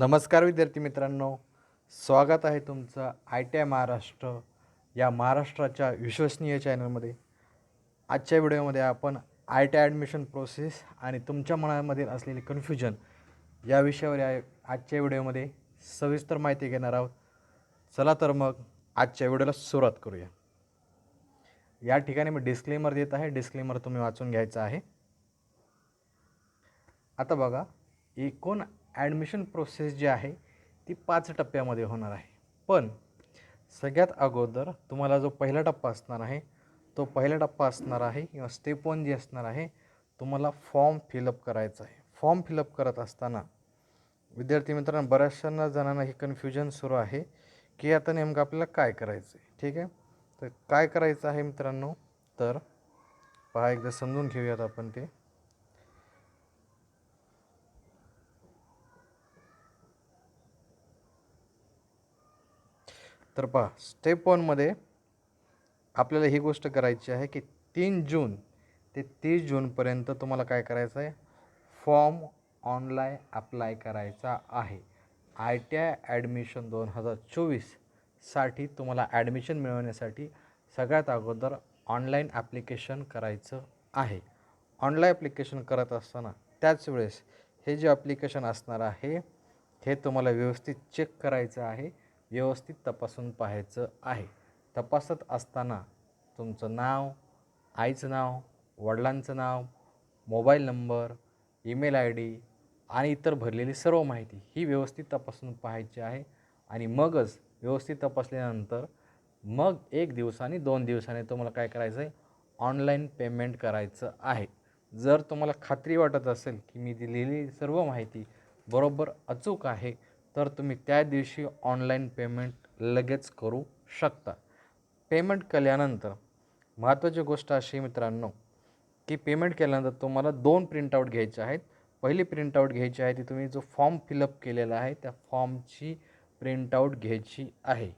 नमस्कार विद्यार्थी मित्रांनो स्वागत आहे तुमचं आय टी आय महाराष्ट्र या महाराष्ट्राच्या विश्वसनीय चॅनलमध्ये. आजच्या व्हिडिओमध्ये आपण I T I admission process आणि तुमच्या मनामध्ये असलेले कन्फ्युजन या विषयावर या आजच्या व्हिडिओमध्ये सविस्तर माहिती घेणार आहोत. चला तर मग आजच्या व्हिडिओला सुरुवात करूया. या ठिकाणी मी डिस्क्लेमर देत आहे. डिस्क्लेमर तुम्ही वाचून घ्यायचं आहे. आता बघा एकूण ॲडमिशन प्रोसेस जी आहे ती पाच टप्प्यामध्ये होणार आहे. पण सगळ्यात अगोदर तुम्हाला जो पहिला टप्पा असणार आहे तो पहिला टप्पा असणार आहे किंवा स्टेप वन जी असणार आहे तुम्हाला फॉर्म फिलअप करायचा आहे. फॉर्म फिलअप करत असताना विद्यार्थी मित्रांनो बऱ्याचशा जणांना हे कन्फ्युजन सुरू आहे की आता नेमकं आपल्याला काय करायचं आहे ठीक आहे? तर काय करायचं आहे मित्रांनो? तर पहा एकदा समजून घेऊयात आपण ते. तर पहा स्टेप वनमध्ये आपल्याला ही गोष्ट करायची आहे की तीन जून ते तीस जूनपर्यंत तुम्हाला काय करायचं आहे? फॉर्म ऑनलाईन अप्लाय करायचा आहे. आय टी आय ॲडमिशन दोन हजार चोवीससाठी तुम्हाला ॲडमिशन मिळवण्यासाठी सगळ्यात अगोदर ऑनलाईन ॲप्लिकेशन करायचं आहे. ऑनलाईन ॲप्लिकेशन करत असताना त्याच वेळेस हे जे ॲप्लिकेशन असणार आहे हे तुम्हाला व्यवस्थित चेक करायचं आहे. व्यवस्थित तपासून पाहायचं आहे. तपासत असताना तुमचं नाव आईचं नाव वडिलांचं नाव mobile number email I D आणि इतर भरलेली सर्व माहिती ही व्यवस्थित तपासून पाहायची आहे आणि मगच व्यवस्थित तपासल्यानंतर मग एक दिवसाने दोन दिवसाने तुम्हाला काय करायचं आहे ऑनलाईन पेमेंट करायचं आहे. जर तुम्हाला खात्री वाटत असेल की मी दिलेली सर्व माहिती बरोबर अचूक आहे तर तुम्ही त्या दिवशी ऑनलाईन पेमेंट लगेच करू शकता. पेमेंट केल्यानंतर महत्त्वाची गोष्ट अशी मित्रांनो की पेमेंट केल्यानंतर तुम्हाला दोन प्रिंटआउट घ्यायचे आहेत. पहिली प्रिंटआउट घ्यायची आहे ती तुम्ही जो फॉर्म फिलअप केलेला आहे त्या फॉर्मची प्रिंटआउट घ्यायची आहे.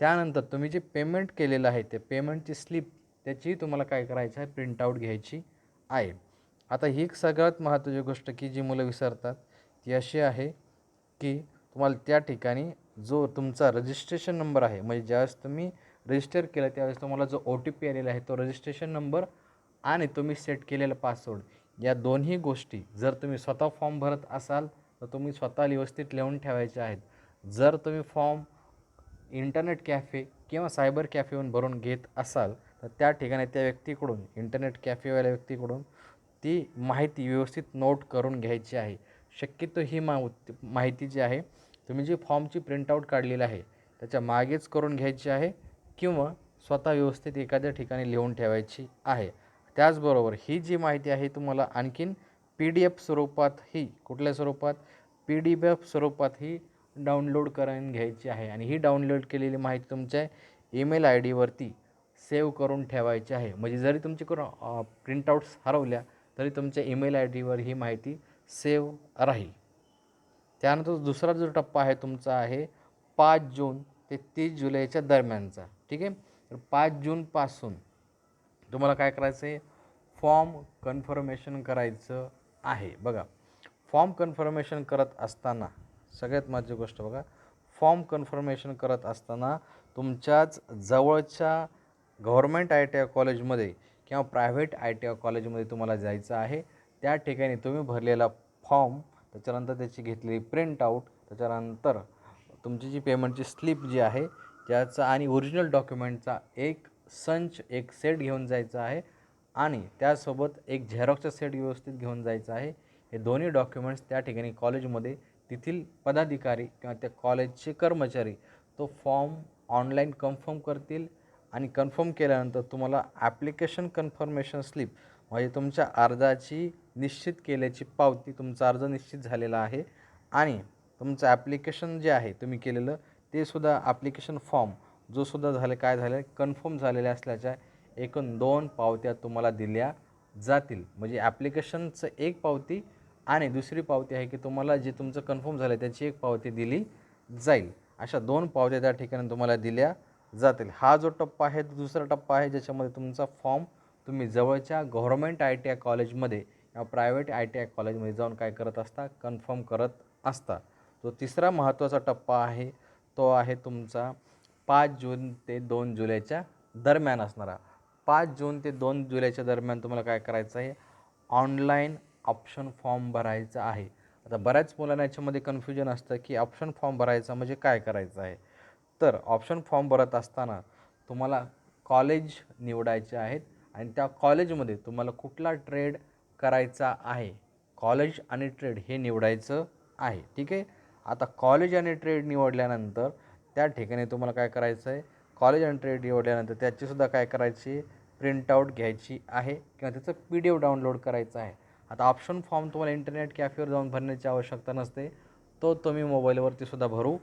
त्यानंतर तुम्ही जे पेमेंट केलेलं आहे ते पेमेंटची स्लिप त्याचीही तुम्हाला काय करायचं आहे प्रिंटआउट घ्यायची आहे. आता ही एक सगळ्यात महत्त्वाची गोष्ट की जी मुलं विसरतात ती अशी आहे की तुम्हाला त्या ठिकाणी जो तुमचा रजिस्ट्रेशन नंबर आहे म्हणजे ज्यावेळेस तुम्ही रजिस्टर केलं त्यावेळेस तुम्हाला जो ओ टी पी आलेला आहे तो रजिस्ट्रेशन नंबर आणि तुम्ही सेट केलेला पासवर्ड या दोन्ही गोष्टी जर तुम्ही स्वतः फॉर्म भरत असाल तर तुम्ही स्वतः व्यवस्थित लिहून ठेवायचे आहेत. जर तुम्ही फॉर्म इंटरनेट कॅफे किंवा सायबर कॅफेहून भरून घेत असाल तर त्या ठिकाणी त्या व्यक्तीकडून इंटरनेट कॅफेवाल्या व्यक्तीकडून ती माहिती व्यवस्थित नोट करून घ्यायची आहे. शक्यतो ही मा माहिती जी आहे तुम्ही जी फॉर्मची प्रिंटआउट काढलेली आहे त्याच्या मागेच करून घ्यायची आहे किंवा स्वतः व्यवस्थित एखाद्या ठिकाणी लिहून ठेवायची आहे. त्याचबरोबर ही जी माहिती आहे तुम्हाला आणखीन पी डी एफ स्वरूपात ही कुठल्या स्वरूपात? पी डी एफ स्वरूपात ही डाउनलोड करून घ्यायची आहे आणि ही डाउनलोड केलेली माहिती तुमच्या ईमेल आय डीवरती सेव्ह करून ठेवायची आहे. म्हणजे जरी तुमची करून प्रिंटआउट्स हरवल्या तरी तुमच्या ईमेल आय डीवर ही माहिती सेव्ह राहील. त्यानंतर दुसरा जो टप्पा आहे तुमचा आहे पाच जून ते तीस जुलैच्या दरम्यानचा. ठीक आहे? तर पाच जूनपासून तुम्हाला काय करायचं आहे फॉर्म कन्फर्मेशन करायचं आहे. बघा फॉर्म कन्फर्मेशन करत असताना सगळ्यात माझी गोष्ट बघा फॉर्म कन्फर्मेशन करत असताना तुमच्याच जवळच्या गव्हर्मेंट आय टी आय कॉलेजमध्ये किंवा प्रायव्हेट आय टी आय कॉलेजमध्ये तुम्हाला जायचं आहे. त्या ठिकाणी तुम्ही भरलेला फॉर्म त्याच्यानंतर त्याची घेतलेली प्रिंटआउट त्याच्यानंतर तुमची जी पेमेंटची स्लिप जी आहे त्याचा आणि ओरिजिनल डॉक्युमेंटचा एक संच एक सेट घेऊन जायचा आहे आणि त्यासोबत एक झेरॉक्सचा सेट व्यवस्थित घेऊन जायचा आहे. हे दोन्ही डॉक्युमेंट्स त्या ठिकाणी कॉलेजमध्ये तेथील पदाधिकारी किंवा त्या कॉलेजचे कर्मचारी तो फॉर्म ऑनलाईन कन्फर्म करतील आणि कन्फर्म केल्यानंतर तुम्हाला ॲप्लिकेशन कन्फर्मेशन स्लिप म्हणजे तुमच्या अर्जाची निश्चित केल्याची पावती तुमचा अर्ज निश्चित झालेला आहे. आणि तुमचं ॲप्लिकेशन जे आहे तुम्ही केलेलं ते सुद्धा ॲप्लिकेशन फॉर्म जो सुद्धा झाले काय झालं कन्फर्म झालेल्या असल्याच्या एकूण दोन पावत्या तुम्हाला दिल्या जातील. म्हणजे ॲप्लिकेशनचं एक पावती आणि दुसरी पावती आहे की तुम्हाला जे तुमचं कन्फर्म झालं त्याची एक पावती दिली जाईल. अशा दोन पावत्या त्या ठिकाणी तुम्हाला दिल्या जातील. हा जो टप्पा आहे तो दुसरा टप्पा आहे ज्याच्यामध्ये तुमचा फॉर्म तुम्ही जवळच्या गव्हर्मेंट आय टी आय कॉलेजमध्ये प्रायव्हेट आय टी आय कॉलेजमध्ये जाऊन काय करत असता कन्फर्म करत असता. जो तिसरा महत्त्वाचा टप्पा आहे तो आहे तुमचा पाच जून ते दोन जुलैच्या दरम्यान असणारा. पाच जून ते दोन जुलैच्या दरम्यान तुम्हाला काय करायचं आहे? ऑनलाईन ऑप्शन फॉर्म भरायचा आहे. आता बऱ्याच मुलांना याच्यामध्ये कन्फ्युजन असतं की ऑप्शन फॉर्म भरायचा म्हणजे काय करायचं आहे? तर ऑप्शन फॉर्म भरत असताना तुम्हाला कॉलेज निवडायचे आहेत आणि त्या कॉलेजमध्ये तुम्हाला कुठला ट्रेड करायचा आहे. कॉलेज आणि ट्रेड हे निवडायचं आहे. ठीक आहे? आता कॉलेज आणि ट्रेड निवडल्यानंतर त्या ठिकाणी तुम्हाला काय करायचं आहे? कॉलेज आणि ट्रेड निवडल्यानंतर त्याचीसुद्धा काय करायची? प्रिंटआउट घ्यायची आहे किंवा त्याचं पी डी एफ डाउनलोड करायचं आहे. आता ऑप्शन फॉर्म तुम्हाला इंटरनेट कॅफेवर जाऊन भरण्याची आवश्यकता नसते. तो तुम्ही मोबाईलवरती सुद्धा भरू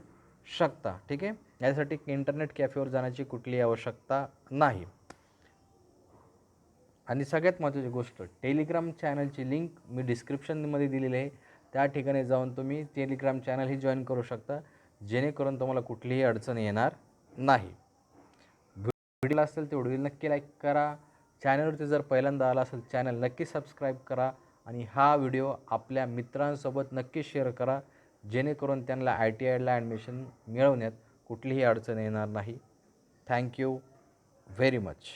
शकता. ठीक आहे? यासाठी इंटरनेट कॅफेवर जाण्याची कुठलीही आवश्यकता नाही. आणि सगळ्यात महत्त्वाची गोष्ट टेलिग्राम चॅनलची लिंक मी डिस्क्रिप्शनमध्ये दिलेली आहे. त्या ठिकाणी जाऊन तुम्ही टेलिग्राम चॅनलही जॉईन करू शकता. जेणेकरून तुम्हाला कुठलीही अडचण येणार नाही. व्हिडिओला असेल तर व्हिडिओ नक्की लाईक करा. चॅनलवरती जर पहिल्यांदा आला असेल चॅनल नक्की सबस्क्राईब करा. आणि हा व्हिडिओ आपल्या मित्रांसोबत नक्की शेअर करा. जेणेकरून त्यांना आय टी आयला ॲडमिशन मिळवण्यात कुठलीही अडचण येणार नाही. Thank you very much